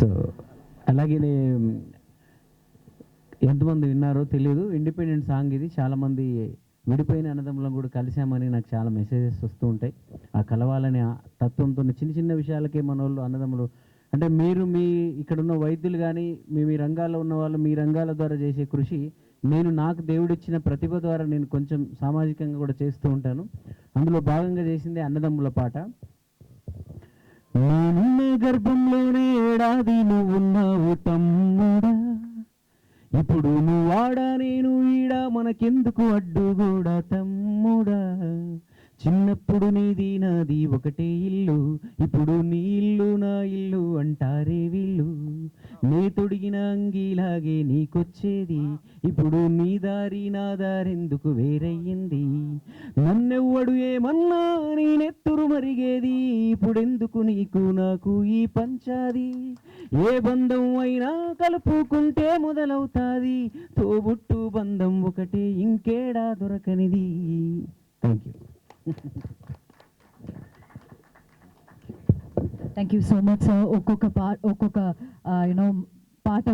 So అలాగే ఎంతమంది విన్నారో తెలియదు. ఇండిపెండెంట్ సాంగ్ ఇది. చాలామంది విడిపోయిన అన్నదమ్ములను కూడా కలిసామని నాకు చాలా మెసేజెస్ వస్తూ ఉంటాయి. ఆ కలవాలనే ఆ తత్వంతో చిన్న చిన్న విషయాలకే మన వాళ్ళు అన్నదమ్ములు అంటే మీరు మీ ఇక్కడ ఉన్న వైద్యులు కానీ మీ మీ రంగాల్లో ఉన్న వాళ్ళు మీ రంగాల ద్వారా చేసే కృషి నేను నాకు దేవుడిచ్చిన ప్రతిభ ద్వారా నేను కొంచెం సామాజికంగా కూడా చేస్తూ ఉంటాను. అందులో భాగంగా చేసింది అన్నదమ్ముల పాట. గర్భంలో గర్భంలోనే ఉన్నావు తమ్ముడా. ఇప్పుడు నువ్వాడా నేను ఈడ. మనకెందుకు అడ్డు కూడా తమ్ముడా. చిన్నప్పుడు నీది నాది ఒకటే ఇల్లు. ఇప్పుడు నీ ఇల్లు నా ఇల్లు అంటారే వీళ్ళు. నే తొడిగిన అంగీలాగే నీకొచ్చేది. ఇప్పుడు నీ దారి నా దారెందుకు వేరయ్యింది? నన్నెవ్వడు ఏమన్నా నేనే నెత్తురు మరిగేది. ఇప్పుడెందుకు నీకు? నాకు ఈ పంచాది. ఏ బంధం అయినా కలుపుకుంటే మొదలవుతాది. తోబుట్టు బంధం ఒకటే ఇంకేడా దొరకనిది. Thank you thank you so much sir ఒక్కొక్క పా ఒక్కొక్క యూనో పాట